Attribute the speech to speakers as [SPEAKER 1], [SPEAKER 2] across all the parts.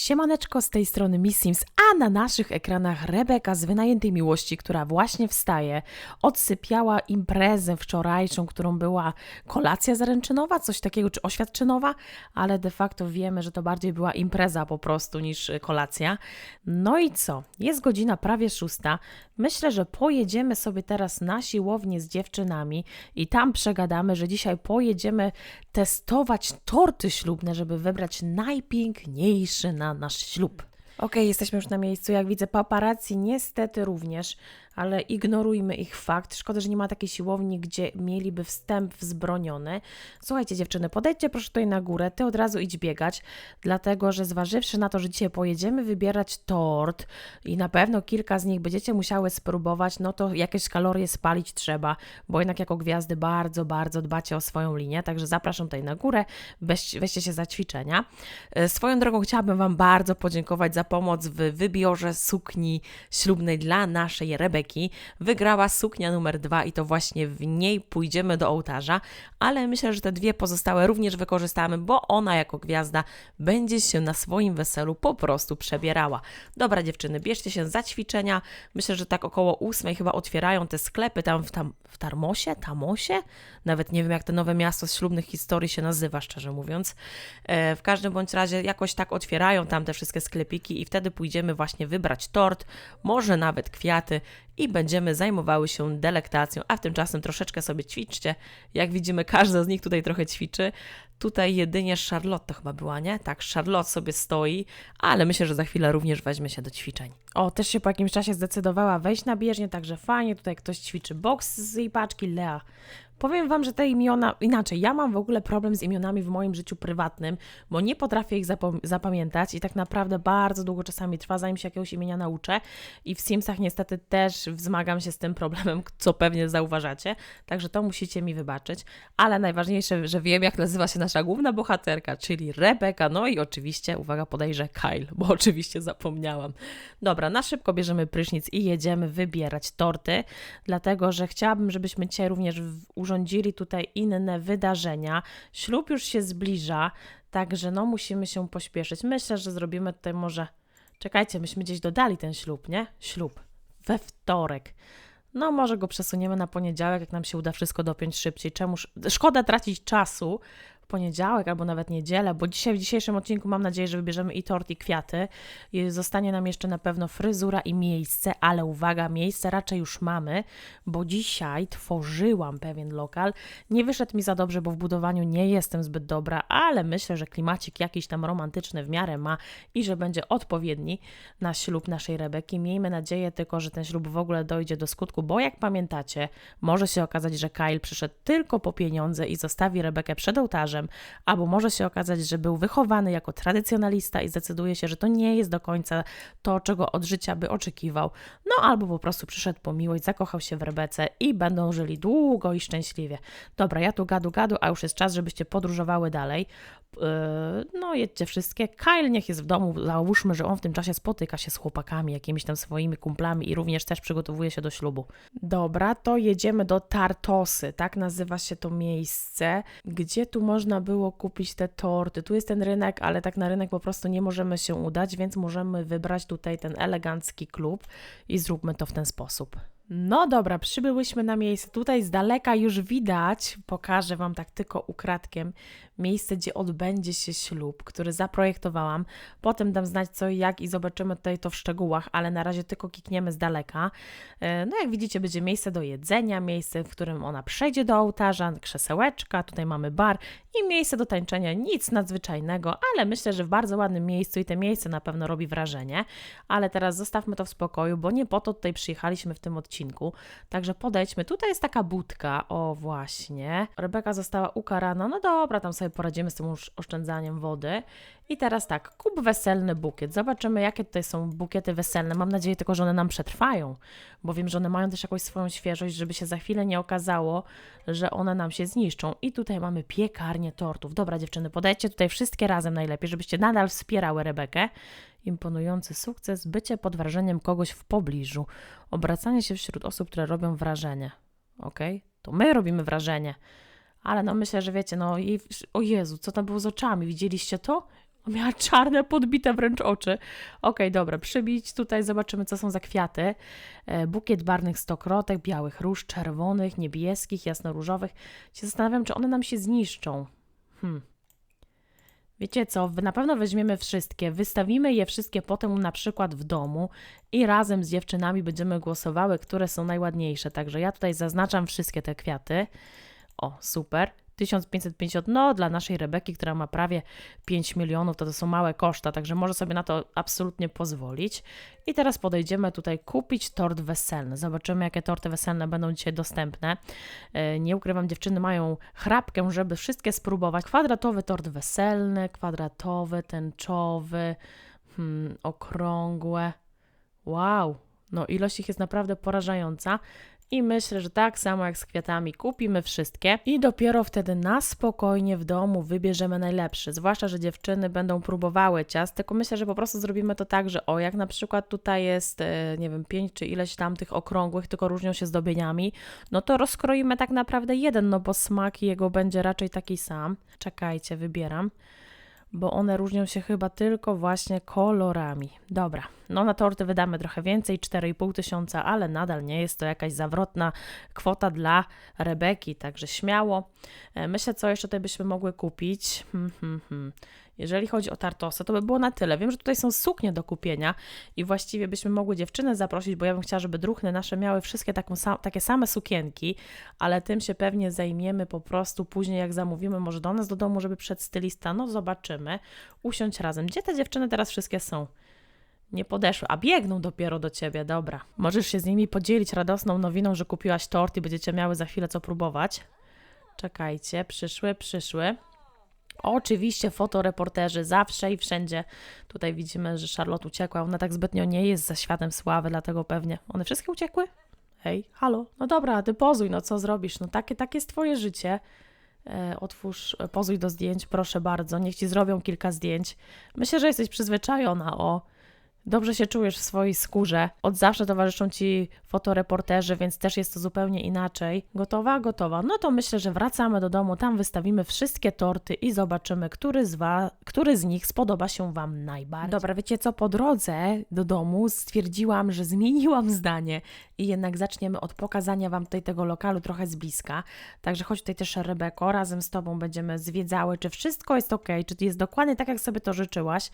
[SPEAKER 1] Siemaneczko, z tej strony Miss Sims, a na naszych ekranach Rebeka z wynajętej miłości, która właśnie wstaje, odsypiała imprezę wczorajszą, którą była kolacja zaręczynowa, coś takiego, czy oświadczynowa, ale de facto wiemy, że to bardziej była impreza po prostu niż kolacja. No i co? Jest godzina prawie szósta. Myślę, że pojedziemy sobie teraz na siłownię z dziewczynami i tam przegadamy, że dzisiaj pojedziemy testować torty ślubne, żeby wybrać najpiękniejszy na nasz ślub. Okej, jesteśmy już na miejscu. Jak widzę, paparazzi niestety również, ale ignorujmy ich fakt. Szkoda, że nie ma takiej siłowni, gdzie mieliby wstęp wzbroniony. Słuchajcie, dziewczyny, podejdźcie proszę tutaj na górę. Ty od razu idź biegać, dlatego że zważywszy na to, że dzisiaj pojedziemy wybierać tort i na pewno kilka z nich będziecie musiały spróbować, no to jakieś kalorie spalić trzeba, bo jednak jako gwiazdy bardzo, bardzo dbacie o swoją linię. Także zapraszam tutaj na górę, weź, weźcie się za ćwiczenia. E, Swoją drogą chciałabym Wam bardzo podziękować za pomoc w wybiorze sukni ślubnej dla naszej Rebeki. Wygrała suknia numer dwa i to właśnie w niej pójdziemy do ołtarza, ale myślę, że te dwie pozostałe również wykorzystamy, bo ona jako gwiazda będzie się na swoim weselu po prostu przebierała. Dobra dziewczyny, bierzcie się za ćwiczenia. Myślę, że tak około ósmej chyba otwierają te sklepy tam w, tam w Tarmosie, Tamosie? Nawet nie wiem jak to nowe miasto z ślubnych historii się nazywa, szczerze mówiąc. E, w każdym bądź razie jakoś tak otwierają tam te wszystkie sklepiki i wtedy pójdziemy właśnie wybrać tort, może nawet kwiaty i będziemy zajmowały się delektacją, a tymczasem troszeczkę sobie ćwiczcie. Jak widzimy, każda z nich tutaj trochę ćwiczy. Tutaj jedynie Charlotte chyba była, nie? Tak, Charlotte sobie stoi, ale myślę, że za chwilę również weźmie się do ćwiczeń. O, też się po jakimś czasie zdecydowała wejść na bieżnię, także fajnie. Tutaj ktoś ćwiczy boks z jej paczki, Lea. Powiem Wam, że te imiona, inaczej, ja mam w ogóle problem z imionami w moim życiu prywatnym, bo nie potrafię ich zapamiętać i tak naprawdę bardzo długo czasami trwa, zanim się jakiegoś imienia nauczę. I w Simsach niestety też wzmagam się z tym problemem, co pewnie zauważacie, także to musicie mi wybaczyć, ale najważniejsze, że wiem jak nazywa się nasza główna bohaterka, czyli Rebeka, no i oczywiście, uwaga, podejrzę Kyle, bo oczywiście zapomniałam. Dobra, na szybko bierzemy prysznic i jedziemy wybierać torty, dlatego, że chciałabym, żebyśmy dzisiaj również w- urządzili tutaj inne wydarzenia. Ślub już się zbliża, także no musimy się pośpieszyć. Myślę, że zrobimy tutaj może... Czekajcie, myśmy gdzieś dodali ten ślub, nie? Ślub. We wtorek. No może go przesuniemy na poniedziałek, jak nam się uda wszystko dopiąć szybciej. Czemuż... Szkoda tracić czasu poniedziałek albo nawet niedzielę, bo dzisiaj w dzisiejszym odcinku mam nadzieję, że wybierzemy i tort, i kwiaty. Zostanie nam jeszcze na pewno fryzura i miejsce, ale uwaga, miejsce raczej już mamy, bo dzisiaj tworzyłam pewien lokal. Nie wyszedł mi za dobrze, bo w budowaniu nie jestem zbyt dobra, ale myślę, że klimacik jakiś tam romantyczny w miarę ma i że będzie odpowiedni na ślub naszej Rebeki. Miejmy nadzieję tylko, że ten ślub w ogóle dojdzie do skutku, bo jak pamiętacie, może się okazać, że Kyle przyszedł tylko po pieniądze i zostawi Rebekę przed ołtarzem, albo może się okazać, że był wychowany jako tradycjonalista i zdecyduje się, że to nie jest do końca to, czego od życia by oczekiwał. No albo po prostu przyszedł po miłość, zakochał się w Rebece i będą żyli długo i szczęśliwie. Dobra, ja tu gadu gadu, a już jest czas, żebyście podróżowały dalej. Yy, No, jedźcie wszystkie. Kyle niech jest w domu. Załóżmy, że on w tym czasie spotyka się z chłopakami, jakimiś tam swoimi kumplami i również też przygotowuje się do ślubu. Dobra, to jedziemy do Tartosy. Tak nazywa się to miejsce. Gdzie tu można było kupić te torty? Tu jest ten rynek, ale tak na rynek po prostu nie możemy się udać, więc możemy wybrać tutaj ten elegancki klub i zróbmy to w ten sposób. No dobra, przybyłyśmy na miejsce. Tutaj z daleka już widać, pokażę Wam tak tylko ukradkiem, miejsce, gdzie odbędzie się ślub, który zaprojektowałam. Potem dam znać co i jak i zobaczymy tutaj to w szczegółach, ale na razie tylko kikniemy z daleka. E, No jak widzicie, będzie miejsce do jedzenia, miejsce, w którym ona przejdzie do ołtarza, krzesełeczka, tutaj mamy bar i miejsce do tańczenia. Nic nadzwyczajnego, ale myślę, że w bardzo ładnym miejscu i te miejsce na pewno robi wrażenie. Ale teraz zostawmy to w spokoju, bo nie po to tutaj przyjechaliśmy w tym odcinku. Także podejdźmy. Tutaj jest taka budka. O, właśnie. Rebeka została ukarana. No dobra, tam sobie poradzimy z tym już oszczędzaniem wody. I teraz tak, kup weselny bukiet. Zobaczymy, jakie tutaj są bukiety weselne. Mam nadzieję tylko, że one nam przetrwają, bo wiem, że one mają też jakąś swoją świeżość, żeby się za chwilę nie okazało, że one nam się zniszczą. I tutaj mamy piekarnię tortów. Dobra, dziewczyny, podajcie tutaj wszystkie razem najlepiej, żebyście nadal wspierały Rebekę. Imponujący sukces, bycie pod wrażeniem kogoś w pobliżu, obracanie się wśród osób, które robią wrażenie. Okej? To my robimy wrażenie. Ale no myślę, że wiecie, no i o Jezu, co tam było z oczami? Widzieliście to? Miała czarne, podbite wręcz oczy. Okej, dobra, przybić tutaj, zobaczymy, co są za kwiaty. E, bukiet barwnych stokrotek, białych róż, czerwonych, niebieskich, jasnoróżowych. Się zastanawiam, czy one nam się zniszczą. Hmm. Wiecie co, na pewno weźmiemy wszystkie, wystawimy je wszystkie potem na przykład w domu i razem z dziewczynami będziemy głosowały, które są najładniejsze. Także ja tutaj zaznaczam wszystkie te kwiaty. O, super. 1550, no dla naszej Rebeki, która ma prawie 5 milionów, to to są małe koszta, także może sobie na to absolutnie pozwolić. I teraz podejdziemy tutaj kupić tort weselny. Zobaczymy, jakie torty weselne będą dzisiaj dostępne. E, Nie ukrywam, dziewczyny mają chrapkę, żeby wszystkie spróbować. Kwadratowy tort weselny, kwadratowy, tęczowy, hmm, okrągłe. Wow, no ilość ich jest naprawdę porażająca. I myślę, że tak samo jak z kwiatami kupimy wszystkie i dopiero wtedy na spokojnie w domu wybierzemy najlepszy. Zwłaszcza, że dziewczyny będą próbowały ciast, tylko myślę, że po prostu zrobimy to tak, że o, jak na przykład tutaj jest, e, nie wiem, pięć czy ileś tam tych okrągłych, tylko różnią się zdobieniami, no to rozkroimy tak naprawdę jeden, no bo smak jego będzie raczej taki sam. Czekajcie, wybieram bo one różnią się chyba tylko właśnie kolorami. Dobra, no na torty wydamy trochę więcej, 4,5 tysiąca, ale nadal nie jest to jakaś zawrotna kwota dla Rebeki, także śmiało. E, Myślę, co jeszcze tutaj byśmy mogły kupić. Hmm, hmm, hmm. Jeżeli chodzi o tartosy, to by było na tyle. Wiem, że tutaj są suknie do kupienia i właściwie byśmy mogły dziewczynę zaprosić, bo ja bym chciała, żeby druhny nasze miały wszystkie taką takie same sukienki, ale tym się pewnie zajmiemy po prostu później, jak zamówimy może do nas do domu, żeby przed stylista, no zobaczymy, usiąść razem. Gdzie te dziewczyny teraz wszystkie są? Nie podeszły, a biegną dopiero do ciebie, dobra. Możesz się z nimi podzielić radosną nowiną, że kupiłaś tort i będziecie miały za chwilę co próbować. Czekajcie, przyszły, przyszły. Oczywiście fotoreporterzy zawsze i wszędzie. Tutaj widzimy, że Charlotte uciekła. Ona tak zbytnio nie jest za światem sławy, dlatego pewnie. One wszystkie uciekły? Hej, halo. No dobra, ty pozuj, no co zrobisz? No takie, takie jest twoje życie. E, otwórz, e, pozuj do zdjęć, proszę bardzo. Niech ci zrobią kilka zdjęć. Myślę, że jesteś przyzwyczajona, o. Dobrze się czujesz w swojej skórze. Od zawsze towarzyszą ci fotoreporterzy, więc też jest to zupełnie inaczej. Gotowa? Gotowa. No to myślę, że wracamy do domu, tam wystawimy wszystkie torty i zobaczymy, który z, wa- który z nich spodoba się Wam najbardziej. Dobra, wiecie co? Po drodze do domu stwierdziłam, że zmieniłam zdanie i jednak zaczniemy od pokazania Wam tutaj tego lokalu trochę z bliska. Także chodź tutaj też Rebeko, razem z Tobą będziemy zwiedzały, czy wszystko jest ok, czy jest dokładnie tak, jak sobie to życzyłaś,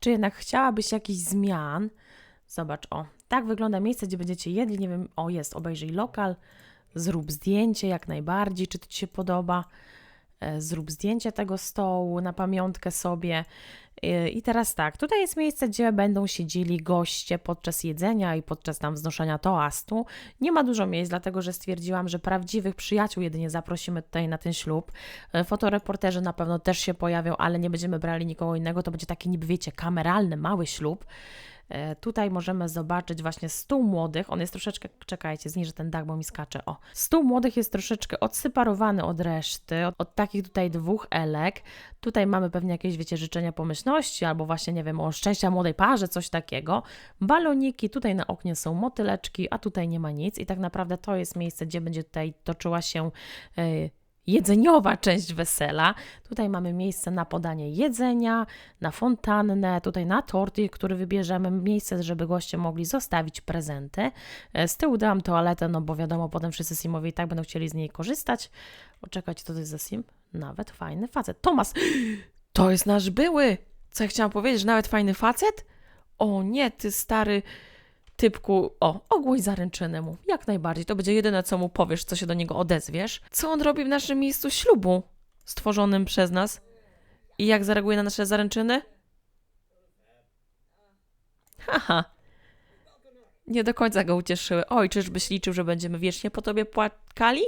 [SPEAKER 1] czy jednak chciałabyś jakichś zmian. Zobacz, o, tak wygląda miejsce, gdzie będziecie jedli, nie wiem, o jest, obejrzyj lokal, zrób zdjęcie jak najbardziej, czy to Ci się podoba, E, zrób zdjęcie tego stołu na pamiątkę sobie. I teraz tak, tutaj jest miejsce, gdzie będą siedzieli goście podczas jedzenia i podczas tam wznoszenia toastu. Nie ma dużo miejsc, dlatego że stwierdziłam, że prawdziwych przyjaciół jedynie zaprosimy tutaj na ten ślub. E, Fotoreporterzy na pewno też się pojawią, ale nie będziemy brali nikogo innego. To będzie taki niby, wiecie, kameralny, mały ślub. E, Tutaj możemy zobaczyć właśnie stół młodych. On jest troszeczkę, czekajcie, zniżę ten dach, bo mi skacze. O, stół młodych jest troszeczkę odseparowany od reszty, od, od takich tutaj dwóch elek. Tutaj mamy pewnie jakieś, wiecie, życzenia pomyślności, albo właśnie, nie wiem, o szczęścia młodej parze, coś takiego. Baloniki, tutaj na oknie są motyleczki, a tutaj nie ma nic. I tak naprawdę to jest miejsce, gdzie będzie tutaj toczyła się. e, jedzeniowa część wesela. Tutaj mamy miejsce na podanie jedzenia, na fontannę, tutaj na torty, który wybierzemy, miejsce, żeby goście mogli zostawić prezenty. E, Z tyłu dałam toaletę, no bo wiadomo, potem wszyscy simowie i tak będą chcieli z niej korzystać. Oczekajcie, co to jest za sim? Nawet fajny facet. Tomas! To jest nasz były! Co ja chciałam powiedzieć, że nawet fajny facet? O nie, ty stary typku, o, ogłoś zaręczynę mu. Jak najbardziej. To będzie jedyne, co mu powiesz, co się do niego odezwiesz. Co on robi w naszym miejscu ślubu stworzonym przez nas? I jak zareaguje na nasze zaręczyny? Haha. Nie do końca go ucieszyły. Oj, czyżbyś liczył, że będziemy wiecznie po tobie płakali?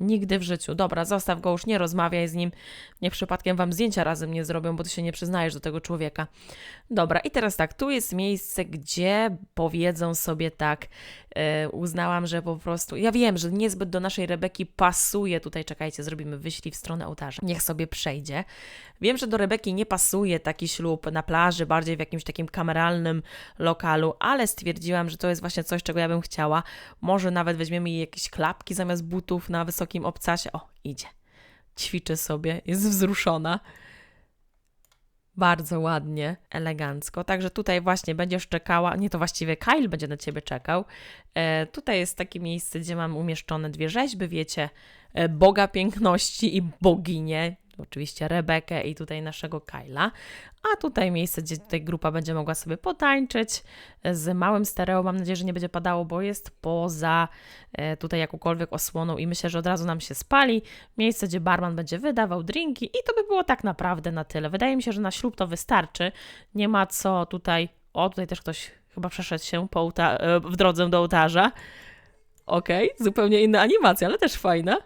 [SPEAKER 1] Nigdy w życiu. Dobra, zostaw go już, nie rozmawiaj z nim. Niech przypadkiem wam zdjęcia razem nie zrobią, bo ty się nie przyznajesz do tego człowieka. Dobra, i teraz tak, tu jest miejsce, gdzie powiedzą sobie tak, uznałam, że po prostu, ja wiem, że niezbyt do naszej Rebeki pasuje, tutaj czekajcie, zrobimy wyślij w stronę ołtarza, niech sobie przejdzie. Wiem, że do Rebeki nie pasuje taki ślub na plaży, bardziej w jakimś takim kameralnym lokalu, ale stwierdziłam, że to jest właśnie coś, czego ja bym chciała. Może nawet weźmiemy jej jakieś klapki zamiast butów na wysokim obcasie. O, idzie. Ćwiczy sobie, jest wzruszona. Bardzo ładnie, elegancko. Także tutaj właśnie będziesz czekała, nie to właściwie Kyle będzie na ciebie czekał. E, tutaj jest takie miejsce, gdzie mam umieszczone dwie rzeźby, wiecie, e, Boga piękności i boginię. Oczywiście Rebekę i tutaj naszego Kyla. A tutaj miejsce, gdzie tutaj grupa będzie mogła sobie potańczyć z małym stereo. Mam nadzieję, że nie będzie padało, bo jest poza e, tutaj jakąkolwiek osłoną i myślę, że od razu nam się spali. Miejsce, gdzie barman będzie wydawał drinki i to by było tak naprawdę na tyle. Wydaje mi się, że na ślub to wystarczy. Nie ma co tutaj. O, tutaj też ktoś chyba przeszedł się po e, w drodze do ołtarza. Okej, zupełnie inna animacja, ale też fajna.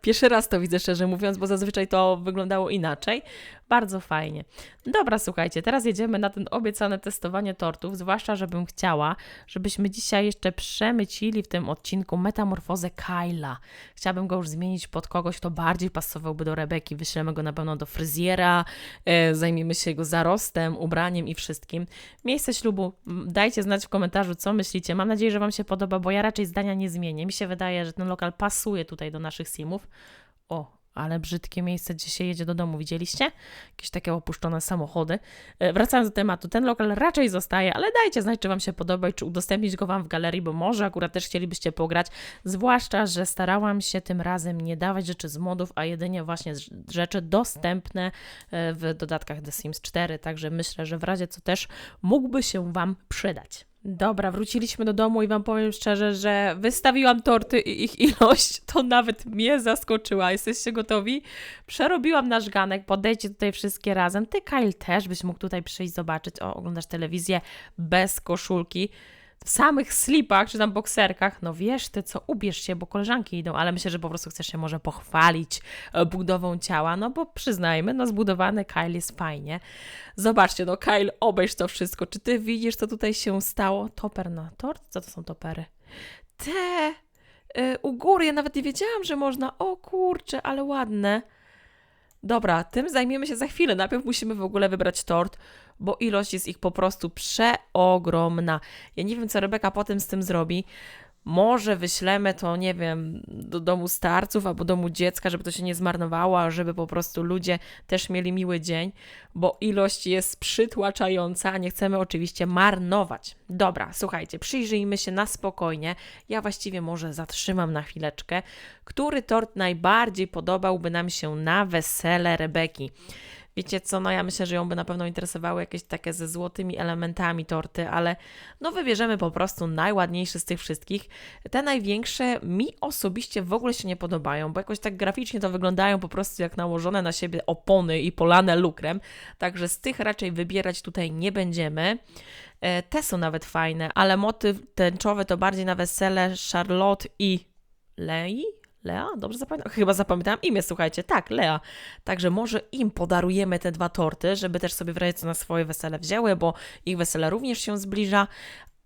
[SPEAKER 1] Pierwszy raz to widzę, szczerze mówiąc, bo zazwyczaj to wyglądało inaczej. Bardzo fajnie. Dobra, słuchajcie, teraz jedziemy na ten obiecane testowanie tortów, zwłaszcza, żebym chciała, żebyśmy dzisiaj jeszcze przemycili w tym odcinku metamorfozę Kyla. Chciałabym go już zmienić pod kogoś, kto bardziej pasowałby do Rebeki. Wyślemy go na pewno do fryzjera, e, zajmiemy się jego zarostem, ubraniem i wszystkim. Miejsce ślubu, dajcie znać w komentarzu, co myślicie. Mam nadzieję, że Wam się podoba, bo ja raczej zdania nie zmienię. Mi się wydaje, że ten lokal pasuje tutaj do naszych simów. O, ale brzydkie miejsce, gdzie się jedzie do domu, widzieliście? Jakieś takie opuszczone samochody. E, Wracając do tematu, ten lokal raczej zostaje, ale dajcie znać, czy Wam się podoba i czy udostępnić go Wam w galerii, bo może akurat też chcielibyście pograć. Zwłaszcza, że starałam się tym razem nie dawać rzeczy z modów, a jedynie właśnie rzeczy dostępne e, w dodatkach The Sims 4, także myślę, że w razie co też mógłby się Wam przydać. Dobra, wróciliśmy do domu i Wam powiem szczerze, że wystawiłam torty i ich ilość to nawet mnie zaskoczyła. Jesteście gotowi? Przerobiłam nasz ganek, podejdźcie tutaj wszystkie razem. Ty, Kyle, też byś mógł tutaj przyjść zobaczyć. O, oglądasz telewizję bez koszulki. W samych slipach czy tam bokserkach, no wiesz ty co, ubierz się, bo koleżanki idą, ale myślę, że po prostu chcesz się może pochwalić e, budową ciała, no bo przyznajmy, no zbudowany Kyle jest fajnie. Zobaczcie, no Kyle, obejrz to wszystko. Czy ty widzisz, co tutaj się stało? Toper na tort? Co to są topery? Te y, u góry, ja nawet nie wiedziałam, że można. O kurczę, ale ładne. Dobra, tym zajmiemy się za chwilę. Najpierw musimy w ogóle wybrać tort, bo ilość jest ich po prostu przeogromna. Ja nie wiem, co Rebeka potem z tym zrobi. Może wyślemy to, nie wiem, do domu starców albo domu dziecka, żeby to się nie zmarnowało, a żeby po prostu ludzie też mieli miły dzień, bo ilość jest przytłaczająca, a nie chcemy oczywiście marnować. Dobra, słuchajcie, przyjrzyjmy się na spokojnie. Ja właściwie może zatrzymam na chwileczkę. Który tort najbardziej podobałby nam się na wesele Rebeki? Wiecie co, no ja myślę, że ją by na pewno interesowały jakieś takie ze złotymi elementami torty, ale no wybierzemy po prostu najładniejszy z tych wszystkich. Te największe mi osobiście w ogóle się nie podobają, bo jakoś tak graficznie to wyglądają po prostu jak nałożone na siebie opony i polane lukrem, także z tych raczej wybierać tutaj nie będziemy. E, Te są nawet fajne, ale motyw tęczowy to bardziej na wesele Charlotte i Lei? Lea? Dobrze zapamiętam? Chyba zapamiętałam imię, słuchajcie. Tak, Lea. Także może im podarujemy te dwa torty, żeby też sobie w razie co na swoje wesele wzięły, bo ich wesele również się zbliża.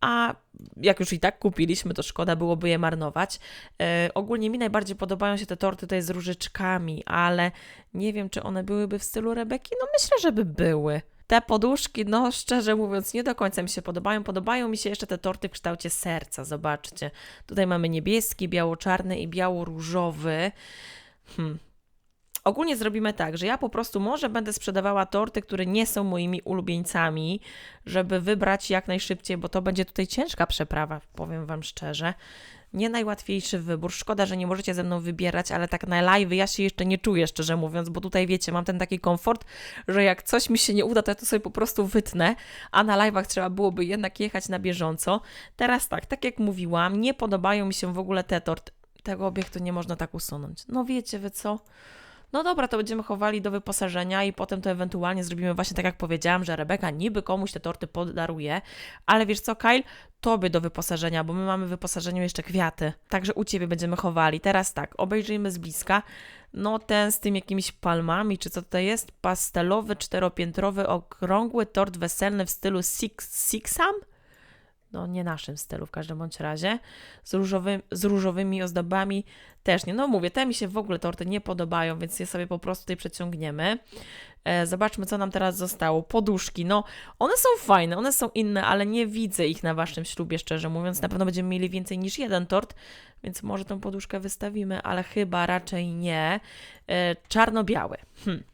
[SPEAKER 1] A jak już i tak kupiliśmy, to szkoda byłoby je marnować. E, ogólnie mi najbardziej podobają się te torty tutaj z różyczkami, ale nie wiem, czy one byłyby w stylu Rebeki. No myślę, że by były. Te poduszki, no szczerze mówiąc, nie do końca mi się podobają. Podobają mi się jeszcze te torty w kształcie serca. Zobaczcie. Tutaj mamy niebieski, biało-czarny i biało-różowy. Hmm. Ogólnie zrobimy tak, że ja po prostu może będę sprzedawała torty, które nie są moimi ulubieńcami, żeby wybrać jak najszybciej, bo to będzie tutaj ciężka przeprawa, powiem Wam szczerze. Nie najłatwiejszy wybór. Szkoda, że nie możecie ze mną wybierać, ale tak na live ja się jeszcze nie czuję, szczerze mówiąc, bo tutaj wiecie, mam ten taki komfort, że jak coś mi się nie uda, to ja to sobie po prostu wytnę, a na live'ach trzeba byłoby jednak jechać na bieżąco. Teraz tak, tak jak mówiłam, nie podobają mi się w ogóle te tort. Tego obiektu nie można tak usunąć. No wiecie wy co? No dobra, to będziemy chowali do wyposażenia i potem to ewentualnie zrobimy właśnie tak, jak powiedziałam, że Rebeka niby komuś te torty podaruje, ale wiesz co, Kyle? Tobie do wyposażenia, bo my mamy w wyposażeniu jeszcze kwiaty. Także u Ciebie będziemy chowali. Teraz tak, obejrzyjmy z bliska. No ten z tym jakimiś palmami, czy co to jest? Pastelowy, czteropiętrowy, okrągły tort weselny w stylu six, Sixam? No nie naszym stylu w każdym bądź razie, z, różowym, z różowymi ozdobami też nie. No mówię, te mi się w ogóle torty nie podobają, więc je sobie po prostu tutaj przeciągniemy. E, zobaczmy, co nam teraz zostało. Poduszki, no one są fajne, one są inne, ale nie widzę ich na waszym ślubie, szczerze mówiąc. Na pewno będziemy mieli więcej niż jeden tort, więc może tą poduszkę wystawimy, ale chyba raczej nie. E, czarno-biały. Hm.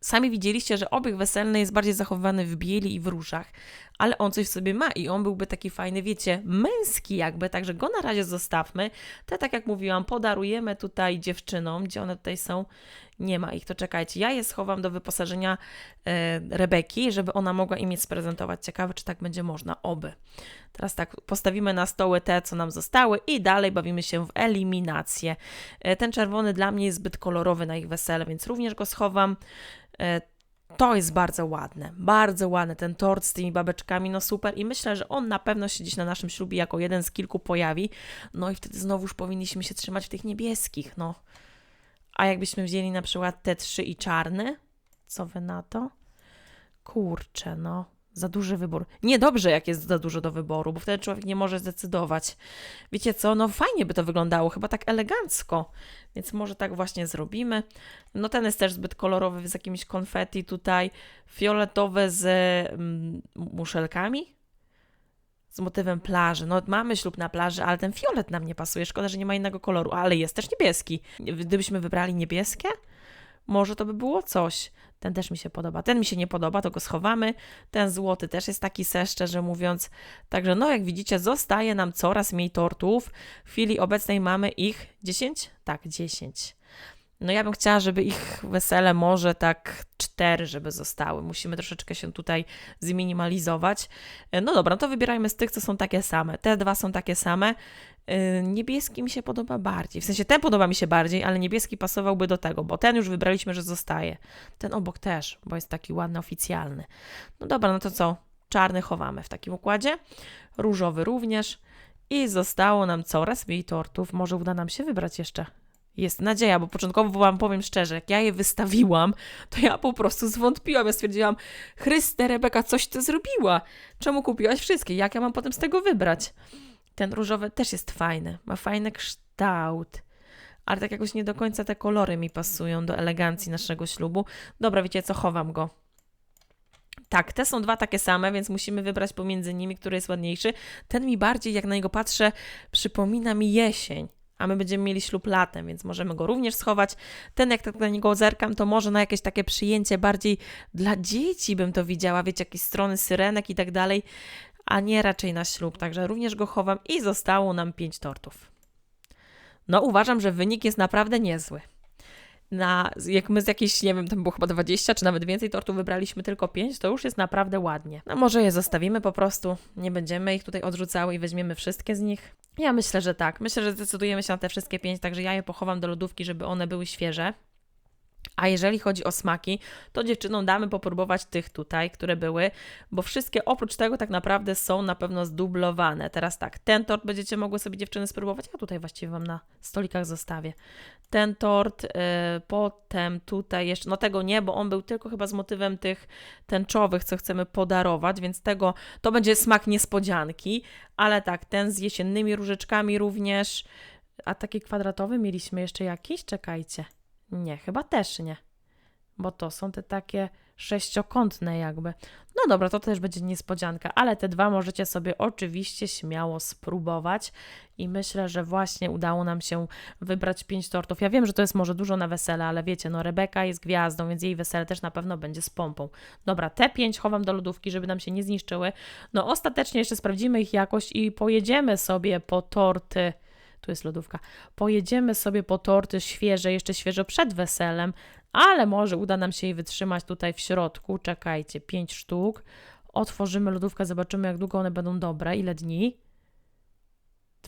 [SPEAKER 1] Sami widzieliście, że obieg weselny jest bardziej zachowany w bieli i w różach, ale on coś w sobie ma i on byłby taki fajny, wiecie, męski jakby, także go na razie zostawmy. Te, tak jak mówiłam, podarujemy tutaj dziewczynom, gdzie one tutaj są, nie ma ich, to czekajcie. Ja je schowam do wyposażenia e, Rebeki, żeby ona mogła im je sprezentować. Ciekawe, czy tak będzie można, oby. Teraz tak, postawimy na stoły te, co nam zostały i dalej bawimy się w eliminację. E, ten czerwony dla mnie jest zbyt kolorowy na ich wesele, więc również go schowam. E, to jest bardzo ładne, bardzo ładny ten tort z tymi babeczkami, no super i myślę, że on na pewno się gdzieś na naszym ślubie jako jeden z kilku pojawi, no i wtedy znowuż powinniśmy się trzymać w tych niebieskich, no. A jakbyśmy wzięli na przykład te trzy i czarny, co wy na to? Kurczę, no. Za duży wybór. Niedobrze, jak jest za dużo do wyboru, bo wtedy człowiek nie może zdecydować. Wiecie co, no fajnie by to wyglądało, chyba tak elegancko, więc może tak właśnie zrobimy. No ten jest też zbyt kolorowy, z jakimś konfetti tutaj, fioletowe z mm, muszelkami, z motywem plaży. No mamy ślub na plaży, ale ten fiolet nam nie pasuje, szkoda, że nie ma innego koloru, ale jest też niebieski. Gdybyśmy wybrali niebieskie, może to by było coś. Ten też mi się podoba. Ten mi się nie podoba, to go schowamy. Ten złoty też jest taki se, szczerze mówiąc. Także no, jak widzicie, zostaje nam coraz mniej tortów. W chwili obecnej mamy ich 10? Tak, 10. No ja bym chciała, żeby ich wesele może tak cztery, żeby zostały. Musimy troszeczkę się tutaj zminimalizować. No dobra, no to wybierajmy z tych, co są takie same. Te dwa są takie same. Yy, Niebieski mi się podoba bardziej. W sensie ten podoba mi się bardziej, ale niebieski pasowałby do tego, bo ten już wybraliśmy, że zostaje. Ten obok też, bo jest taki ładny, oficjalny. No dobra, no to co? Czarny chowamy w takim układzie. Różowy również. I zostało nam coraz mniej tortów. Może uda nam się wybrać jeszcze jest nadzieja, bo początkowo wam powiem szczerze, jak ja je wystawiłam, to ja po prostu zwątpiłam. Ja stwierdziłam, Chryste, Rebeka, coś ty zrobiła. Czemu kupiłaś wszystkie? Jak ja mam potem z tego wybrać? Ten różowy też jest fajny, ma fajny kształt. Ale tak jakoś nie do końca te kolory mi pasują do elegancji naszego ślubu. Dobra, wiecie co, chowam go. Tak, te są dwa takie same, więc musimy wybrać pomiędzy nimi, który jest ładniejszy. Ten mi bardziej, jak na niego patrzę, przypomina mi jesień a my będziemy mieli ślub latem, więc możemy go również schować. Ten, jak tak na niego zerkam, to może na jakieś takie przyjęcie bardziej dla dzieci bym to widziała, wiecie, jakieś strony syrenek i tak dalej, a nie raczej na ślub, także również go chowam i zostało nam pięć tortów. No uważam, że wynik jest naprawdę niezły na, jak my z jakiejś, nie wiem, tam było chyba 20 czy nawet więcej tortów wybraliśmy tylko 5, to już jest naprawdę ładnie. No może je zostawimy po prostu, nie będziemy ich tutaj odrzucały i weźmiemy wszystkie z nich. Ja myślę, że tak. Myślę, że zdecydujemy się na te wszystkie 5, także ja je pochowam do lodówki, żeby one były świeże. A jeżeli chodzi o smaki, to dziewczynom damy popróbować tych tutaj, które były, bo wszystkie oprócz tego tak naprawdę są na pewno zdublowane. Teraz tak, ten tort będziecie mogły sobie dziewczyny spróbować. Ja tutaj właściwie Wam na stolikach zostawię. Ten tort, yy, potem tutaj jeszcze, no tego nie, bo on był tylko chyba z motywem tych tęczowych, co chcemy podarować, więc tego, to będzie smak niespodzianki, ale tak, ten z jesiennymi różyczkami również. A taki kwadratowy mieliśmy jeszcze jakiś? Czekajcie. Nie, chyba też nie. Bo to są te takie sześciokątne jakby. No dobra, to też będzie niespodzianka, ale te dwa możecie sobie oczywiście śmiało spróbować i myślę, że właśnie udało nam się wybrać pięć tortów. Ja wiem, że to jest może dużo na wesele, ale wiecie, no Rebeka jest gwiazdą, więc jej wesele też na pewno będzie z pompą. Dobra, te pięć chowam do lodówki, żeby nam się nie zniszczyły. No ostatecznie jeszcze sprawdzimy ich jakość i pojedziemy sobie po torty tu jest lodówka. Pojedziemy sobie po torty świeże, jeszcze świeżo przed weselem, ale może uda nam się jej wytrzymać tutaj w środku. Czekajcie, pięć sztuk. Otworzymy lodówkę, zobaczymy, jak długo one będą dobre, ile dni.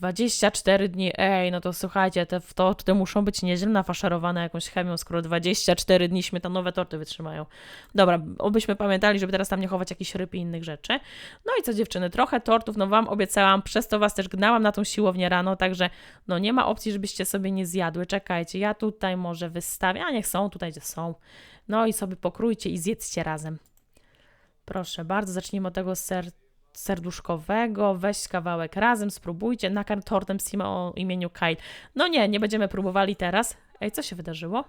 [SPEAKER 1] 24 dni, ej, no to słuchajcie, te torty muszą być nieźle nafaszerowane jakąś chemią, skoro 24 dni śmietanowe torty wytrzymają. Dobra, obyśmy pamiętali, żeby teraz tam nie chować jakichś ryb i innych rzeczy. No i co dziewczyny, trochę tortów, no wam obiecałam, przez to was też gnałam na tą siłownię rano, także no nie ma opcji, żebyście sobie nie zjadły. Czekajcie, ja tutaj może wystawię, a niech są tutaj, gdzie są. No i sobie pokrójcie i zjedzcie razem. Proszę bardzo, zacznijmy od tego ser serduszkowego, weź kawałek razem, spróbujcie, nakarm tortem z o imieniu Kyle. No nie, nie będziemy próbowali teraz. Ej, co się wydarzyło?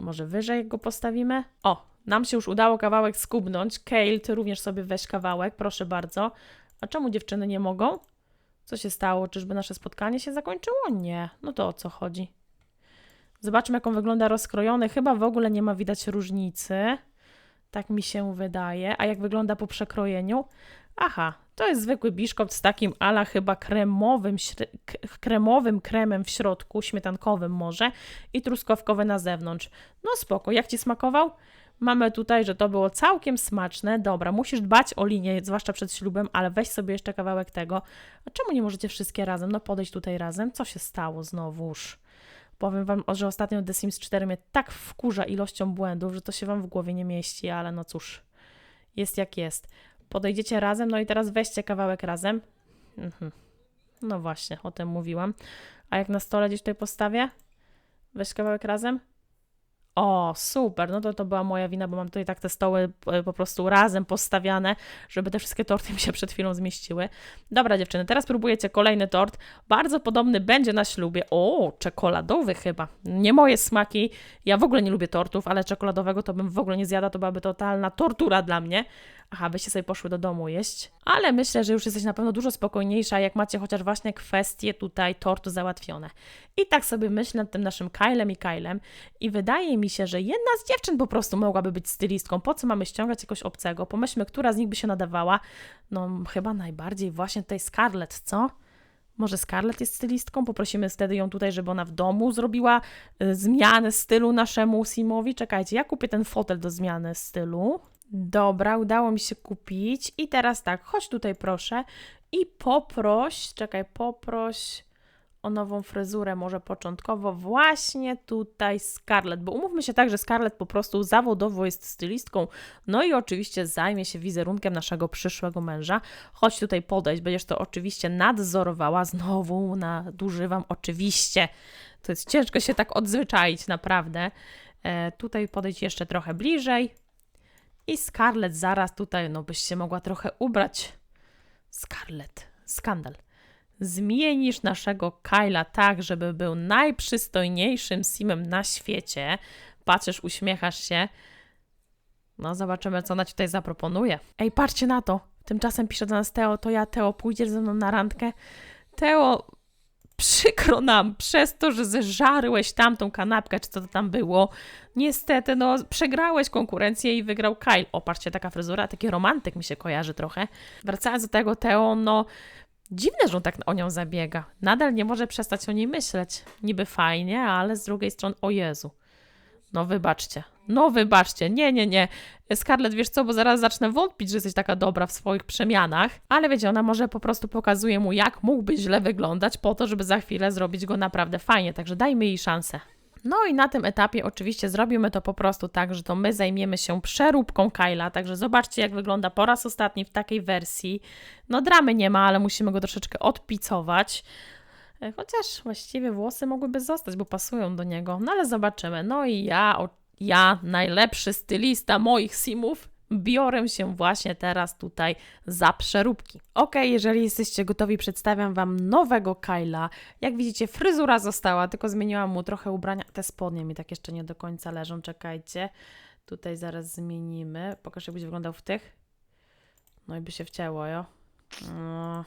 [SPEAKER 1] Może wyżej go postawimy? O, nam się już udało kawałek skubnąć. Kale, ty również sobie weź kawałek, proszę bardzo. A czemu dziewczyny nie mogą? Co się stało? Czyżby nasze spotkanie się zakończyło? Nie. No to o co chodzi? Zobaczmy, jak on wygląda rozkrojony. Chyba w ogóle nie ma widać różnicy. Tak mi się wydaje. A jak wygląda po przekrojeniu? Aha, to jest zwykły biszkopt z takim ala chyba kremowym, kremowym kremem w środku, śmietankowym może i truskawkowy na zewnątrz. No spoko, jak Ci smakował? Mamy tutaj, że to było całkiem smaczne. Dobra, musisz dbać o linię, zwłaszcza przed ślubem, ale weź sobie jeszcze kawałek tego. A czemu nie możecie wszystkie razem? No podejść tutaj razem. Co się stało znowuż? Powiem Wam, że ostatnio The Sims 4 mnie tak wkurza ilością błędów, że to się Wam w głowie nie mieści, ale no cóż, jest jak jest. Podejdziecie razem, no i teraz weźcie kawałek razem. Mhm. No właśnie, o tym mówiłam. A jak na stole gdzieś tutaj postawię? Weź kawałek razem? O, super, no to to była moja wina, bo mam tutaj tak te stoły e, po prostu razem postawiane, żeby te wszystkie torty mi się przed chwilą zmieściły. Dobra dziewczyny, teraz próbujecie kolejny tort, bardzo podobny będzie na ślubie. O, czekoladowy chyba. Nie moje smaki, ja w ogóle nie lubię tortów, ale czekoladowego to bym w ogóle nie zjadła, to byłaby totalna tortura dla mnie. Aha, byście sobie poszły do domu jeść. Ale myślę, że już jesteś na pewno dużo spokojniejsza, jak macie chociaż właśnie kwestie tutaj tortu załatwione. I tak sobie myślę nad tym naszym Kylem i Kylem i wydaje mi się, że jedna z dziewczyn po prostu mogłaby być stylistką. Po co mamy ściągać jakoś obcego? Pomyślmy, która z nich by się nadawała. No chyba najbardziej właśnie tutaj Scarlett, co? Może Scarlett jest stylistką? Poprosimy wtedy ją tutaj, żeby ona w domu zrobiła y, zmianę stylu naszemu Simowi. Czekajcie, ja kupię ten fotel do zmiany stylu. Dobra, udało mi się kupić. I teraz tak, chodź tutaj proszę i poproś, czekaj, poproś o nową fryzurę może początkowo właśnie tutaj Scarlett, bo umówmy się tak, że Scarlett po prostu zawodowo jest stylistką, no i oczywiście zajmie się wizerunkiem naszego przyszłego męża. Chodź tutaj podejść, będziesz to oczywiście nadzorowała, znowu nadużywam oczywiście. To jest ciężko się tak odzwyczaić, naprawdę. E, tutaj podejdź jeszcze trochę bliżej. I Scarlett zaraz tutaj, no byś się mogła trochę ubrać. Scarlett, skandal. Zmienisz naszego Kyla tak, żeby był najprzystojniejszym simem na świecie. Patrzysz, uśmiechasz się. No, zobaczymy, co ona ci tutaj zaproponuje. Ej, patrzcie na to. Tymczasem pisze do nas Teo, to ja, Teo, pójdziesz ze mną na randkę? Teo, przykro nam przez to, że zeżarłeś tamtą kanapkę, czy co to tam było. Niestety, no, przegrałeś konkurencję i wygrał Kyle. O, patrzcie, taka fryzura, taki romantyk mi się kojarzy trochę. Wracając do tego, Teo, no, dziwne, że on tak o nią zabiega. Nadal nie może przestać o niej myśleć. Niby fajnie, ale z drugiej strony, o Jezu. No wybaczcie. No wybaczcie. Nie, nie, nie. Scarlett, wiesz co, bo zaraz zacznę wątpić, że jesteś taka dobra w swoich przemianach, ale wiecie, ona może po prostu pokazuje mu, jak mógłby źle wyglądać po to, żeby za chwilę zrobić go naprawdę fajnie, także dajmy jej szansę. No i na tym etapie oczywiście zrobimy to po prostu tak, że to my zajmiemy się przeróbką Kyla, także zobaczcie jak wygląda po raz ostatni w takiej wersji. No dramy nie ma, ale musimy go troszeczkę odpicować. E, Chociaż właściwie włosy mogłyby zostać, bo pasują do niego. No ale zobaczymy. No i ja, ja najlepszy stylista moich simów, biorę się właśnie teraz tutaj za przeróbki. Ok, jeżeli jesteście gotowi, przedstawiam Wam nowego Kyla. Jak widzicie, fryzura została, tylko zmieniłam mu trochę ubrania. Te spodnie mi tak jeszcze nie do końca leżą, czekajcie. Tutaj zaraz zmienimy. Pokaż, jakbyś wyglądał w tych. No i by się wcięło, jo. No.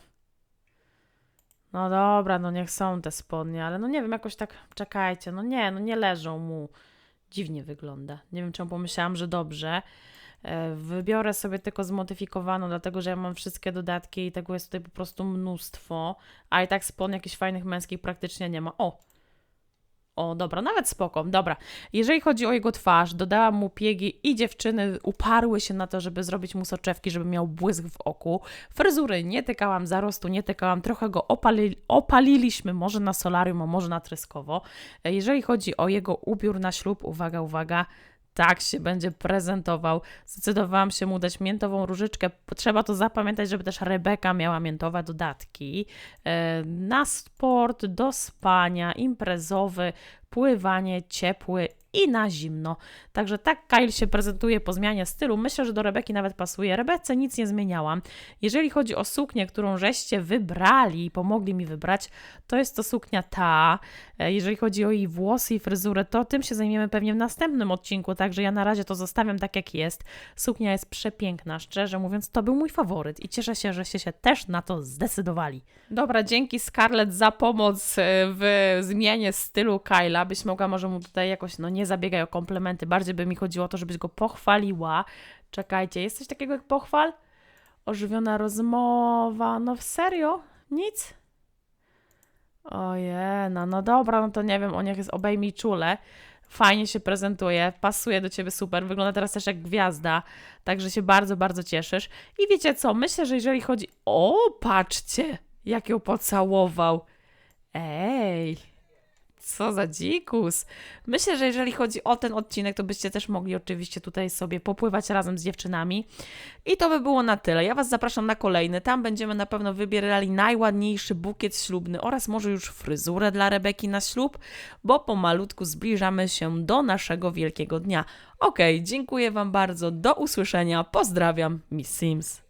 [SPEAKER 1] No dobra, no niech są te spodnie, ale no nie wiem, jakoś tak, czekajcie, no nie, no nie leżą mu. Dziwnie wygląda. Nie wiem, czemu pomyślałam, że dobrze. E, Wybiorę sobie tylko zmodyfikowaną, dlatego że ja mam wszystkie dodatki i tego jest tutaj po prostu mnóstwo, a i tak spodni jakichś fajnych męskich praktycznie nie ma. O! O, dobra, nawet spoko, dobra. Jeżeli chodzi o jego twarz, dodałam mu piegi i dziewczyny uparły się na to, żeby zrobić mu soczewki, żeby miał błysk w oku. Fryzury nie tykałam, zarostu nie tykałam, trochę go opali, opaliliśmy, może na solarium, a może na tryskowo. E, Jeżeli chodzi o jego ubiór na ślub, uwaga, uwaga, tak się będzie prezentował. Zdecydowałam się mu dać miętową różyczkę. Trzeba to zapamiętać, żeby też Rebeka miała miętowe dodatki. E, Na sport, do spania, imprezowy, pływanie, ciepły i na zimno. Także tak Kyle się prezentuje po zmianie stylu. Myślę, że do Rebeki nawet pasuje. Rebece nic nie zmieniałam. Jeżeli chodzi o suknię, którą żeście wybrali i pomogli mi wybrać, to jest to suknia ta. E, Jeżeli chodzi o jej włosy i fryzurę, to tym się zajmiemy pewnie w następnym odcinku, także ja na razie to zostawiam tak jak jest. Suknia jest przepiękna, szczerze mówiąc, to był mój faworyt i cieszę się, żeście się też na to zdecydowali. Dobra, dzięki Scarlett za pomoc e, w zmianie stylu Kyla. Byś mogła może mu tutaj jakoś, no nie zabiegaj o komplementy, bardziej by mi chodziło o to, żebyś go pochwaliła. Czekajcie, jest coś takiego jak pochwal? Ożywiona rozmowa, no w serio? Nic? Ojej, no, no dobra, no to nie wiem, on jak jest obejmij czule. Fajnie się prezentuje, pasuje do ciebie super, wygląda teraz też jak gwiazda, także się bardzo, bardzo cieszysz. I wiecie co, myślę, że jeżeli chodzi... O, patrzcie, jak ją pocałował. Ej, co za dzikus. Myślę, że jeżeli chodzi o ten odcinek, to byście też mogli oczywiście tutaj sobie popływać razem z dziewczynami. I to by było na tyle. Ja Was zapraszam na kolejny. Tam będziemy na pewno wybierali najładniejszy bukiet ślubny oraz może już fryzurę dla Rebeki na ślub, bo pomalutku zbliżamy się do naszego wielkiego dnia. Okej, dziękuję Wam bardzo. Do usłyszenia. Pozdrawiam, Miss Sims.